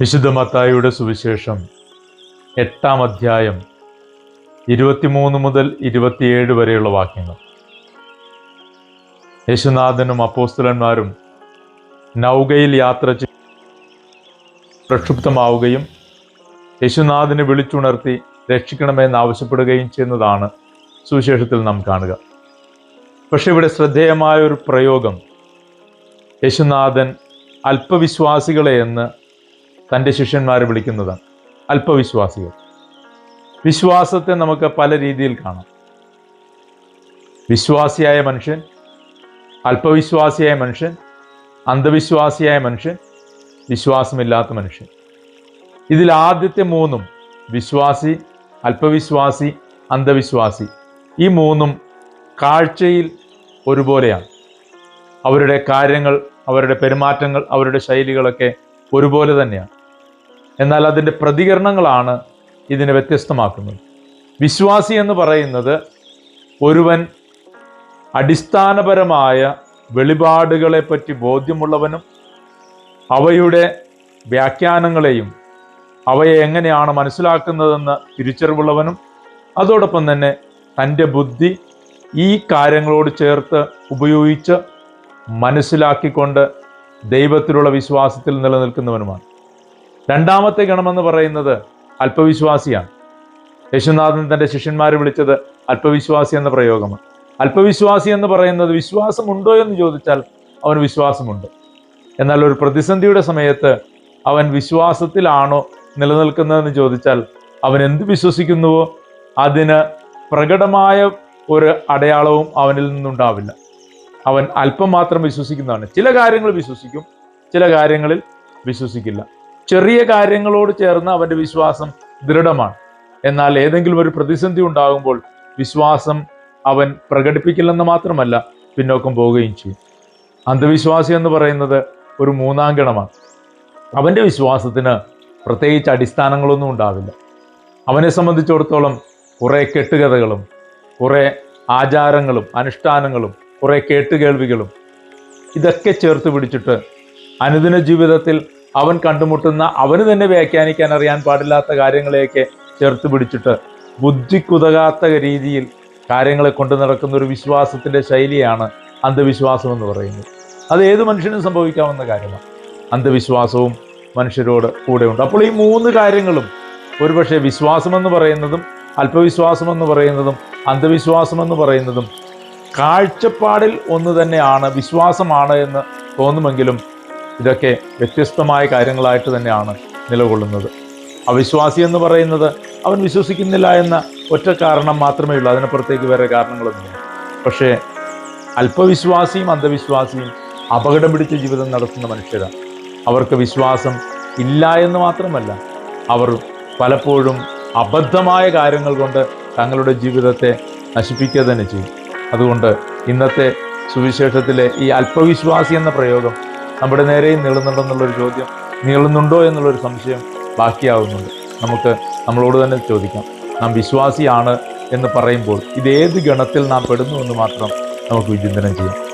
വിശുദ്ധ മത്തായിയുടെ സുവിശേഷം എട്ടാം അധ്യായം ഇരുപത്തിമൂന്ന് മുതൽ ഇരുപത്തിയേഴ് വരെയുള്ള വാക്യങ്ങൾ. യേശുനാഥനും അപ്പോസ്തലന്മാരും നൗകയിൽ യാത്ര ചെയ്ത് പ്രക്ഷുബ്ധമാവുകയും യേശുനാഥനെ വിളിച്ചുണർത്തി രക്ഷിക്കണമെന്ന് ആവശ്യപ്പെടുകയും ചെയ്യുന്നതാണ് സുവിശേഷത്തിൽ നാം കാണുക. പക്ഷെ ഇവിടെ ശ്രദ്ധേയമായ ഒരു പ്രയോഗം യേശുനാഥൻ അല്പവിശ്വാസികളെ എന്ന് തന്റെ ശിഷ്യന്മാരെ വിളിക്കുന്നതാണ് അല്പവിശ്വാസികൾ. വിശ്വാസത്തെ നമുക്ക് പല രീതിയിൽ കാണാം. വിശ്വാസിയായ മനുഷ്യൻ അല്പവിശ്വാസിയായ മനുഷ്യൻ അന്ധവിശ്വാസിയായ മനുഷ്യൻ വിശ്വാസമില്ലാത്ത മനുഷ്യൻ. ഇതിൽ ആദ്യത്തെ മൂന്നും വിശ്വാസി അല്പവിശ്വാസി അന്ധവിശ്വാസി ഈ മൂന്നും കാഴ്ചയിൽ ഒരുപോലെയാണ്. അവരുടെ കാര്യങ്ങൾ അവരുടെ പെരുമാറ്റങ്ങൾ അവരുടെ ശൈലികളൊക്കെ ഒരുപോലെ തന്നെയാണ്. എന്നാൽ അതിന്റെ പ്രതികരണങ്ങളാണ് ഇതിനെ വ്യത്യസ്തമാക്കുന്നത്. വിശ്വാസി എന്ന് പറയുന്നത് ഒരുവൻ അടിസ്ഥാനപരമായ വെളിപാടുകളെപ്പറ്റി ബോധ്യമുള്ളവനും അവയുടെ വ്യാഖ്യാനങ്ങളെയും അവയെ എങ്ങനെയാണ് മനസ്സിലാക്കുന്നതെന്ന് തിരിച്ചറിവുള്ളവനും അതോടൊപ്പം തന്നെ തന്റെ ബുദ്ധി ഈ കാര്യങ്ങളോട് ചേർത്ത് ഉപയോഗിച്ച് മനസ്സിലാക്കിക്കൊണ്ട് ദൈവത്തിലുള്ള വിശ്വാസത്തിൽ നിലനിൽക്കുന്നവനുമാണ്. രണ്ടാമത്തെ ഗണമെന്ന് പറയുന്നത് അല്പവിശ്വാസിയാണ്. യശുനാഥൻ തന്റെ ശിഷ്യന്മാരെ വിളിച്ചത് അല്പവിശ്വാസി എന്ന പ്രയോഗമാണ്. അല്പവിശ്വാസി എന്ന് പറയുന്നത് വിശ്വാസമുണ്ടോ എന്ന് ചോദിച്ചാൽ അവന് വിശ്വാസമുണ്ട്. എന്നാൽ ഒരു പ്രതിസന്ധിയുടെ സമയത്ത് അവൻ വിശ്വാസത്തിലാണോ നിലനിൽക്കുന്നതെന്ന് ചോദിച്ചാൽ അവൻ എന്ത് വിശ്വസിക്കുന്നുവോ അതിന് പ്രകടമായ ഒരു അടയാളവും അവനിൽ നിന്നുണ്ടാവില്ല. അവൻ അല്പം മാത്രം വിശ്വസിക്കുന്നതാണ്. ചില കാര്യങ്ങൾ വിശ്വസിക്കും ചില കാര്യങ്ങളിൽ വിശ്വസിക്കില്ല. ചെറിയ കാര്യങ്ങളോട് ചേർന്ന് അവന്റെ വിശ്വാസം ദൃഢമാണ്. എന്നാൽ ഏതെങ്കിലും ഒരു പ്രതിസന്ധി ഉണ്ടാകുമ്പോൾ വിശ്വാസം അവൻ പ്രകടിപ്പിക്കില്ലെന്ന് മാത്രമല്ല പിന്നോക്കം പോവുകയും ചെയ്യും. അന്ധവിശ്വാസി എന്ന് പറയുന്നത് ഒരു മൂന്നാം ഗണമാണ്. അവന്റെ വിശ്വാസത്തിന് പ്രത്യേകിച്ച് അടിസ്ഥാനങ്ങളൊന്നും ഉണ്ടാവില്ല. അവനെ സംബന്ധിച്ചിടത്തോളം കുറേ കെട്ടുകഥകളും കുറേ ആചാരങ്ങളും അനുഷ്ഠാനങ്ങളും കുറേ കേട്ടുകേൾവികളും ഇതൊക്കെ ചേർത്ത് പിടിച്ചിട്ട് അനുദിന ജീവിതത്തിൽ അവൻ കണ്ടുമുട്ടുന്ന അവന് തന്നെ വ്യാഖ്യാനിക്കാൻ അറിയാൻ പാടില്ലാത്ത കാര്യങ്ങളെയൊക്കെ ചേർത്ത് പിടിച്ചിട്ട് ബുദ്ധിക്കുതകാത്ത രീതിയിൽ കാര്യങ്ങളെ കൊണ്ടു നടക്കുന്ന ഒരു വിശ്വാസത്തിന്റെ ശൈലിയാണ് അന്ധവിശ്വാസം എന്ന് പറയുന്നത്. അത് ഏത് മനുഷ്യനും സംഭവിക്കാവുന്ന കാര്യമാണ്. അന്ധവിശ്വാസവും മനുഷ്യരോട് കൂടെയുണ്ട് അപ്പോൾ ഈ മൂന്ന് കാര്യങ്ങളും ഒരുപക്ഷെ വിശ്വാസമെന്ന് പറയുന്നതും അല്പവിശ്വാസമെന്ന് പറയുന്നതും അന്ധവിശ്വാസമെന്ന് പറയുന്നതും കാഴ്ചപ്പാടിൽ ഒന്ന് തന്നെയാണ് വിശ്വാസമാണ് എന്ന് തോന്നുമെങ്കിലും ഇതൊക്കെ വ്യത്യസ്തമായ കാര്യങ്ങളായിട്ട് തന്നെയാണ് നിലകൊള്ളുന്നത്. അവിശ്വാസി എന്ന് പറയുന്നത് അവൻ വിശ്വസിക്കുന്നില്ല എന്ന ഒറ്റ കാരണം മാത്രമേ ഉള്ളൂ. അതിനപ്പുറത്തേക്ക് വേറെ കാരണങ്ങളൊന്നുമില്ല. പക്ഷേ അല്പവിശ്വാസിയും അന്ധവിശ്വാസിയും അപകടം പിടിച്ച ജീവിതം നടത്തുന്ന മനുഷ്യരാണ്. അവർക്ക് വിശ്വാസം ഇല്ല എന്ന് മാത്രമല്ല അവർ പലപ്പോഴും അബദ്ധമായ കാര്യങ്ങൾ കൊണ്ട് തങ്ങളുടെ ജീവിതത്തെ നശിപ്പിക്കുക തന്നെ ചെയ്യും. അതുകൊണ്ട് ഇന്നത്തെ സുവിശേഷത്തിലെ ഈ അല്പവിശ്വാസി എന്ന പ്രയോഗം നമ്മുടെ നേരെയും നീളുന്നുണ്ടെന്നുള്ളൊരു ചോദ്യം നീളുന്നുണ്ടോ എന്നുള്ളൊരു സംശയം ബാക്കിയാവുന്നുണ്ട്. നമുക്ക് നമ്മളോട് തന്നെ ചോദിക്കാം. നാം വിശ്വാസിയാണ് എന്ന് പറയുമ്പോൾ ഇതേത് ഗണത്തിൽ നാം പെടുന്നു എന്ന് മാത്രം നമുക്ക് വിചിന്തനം ചെയ്യാം.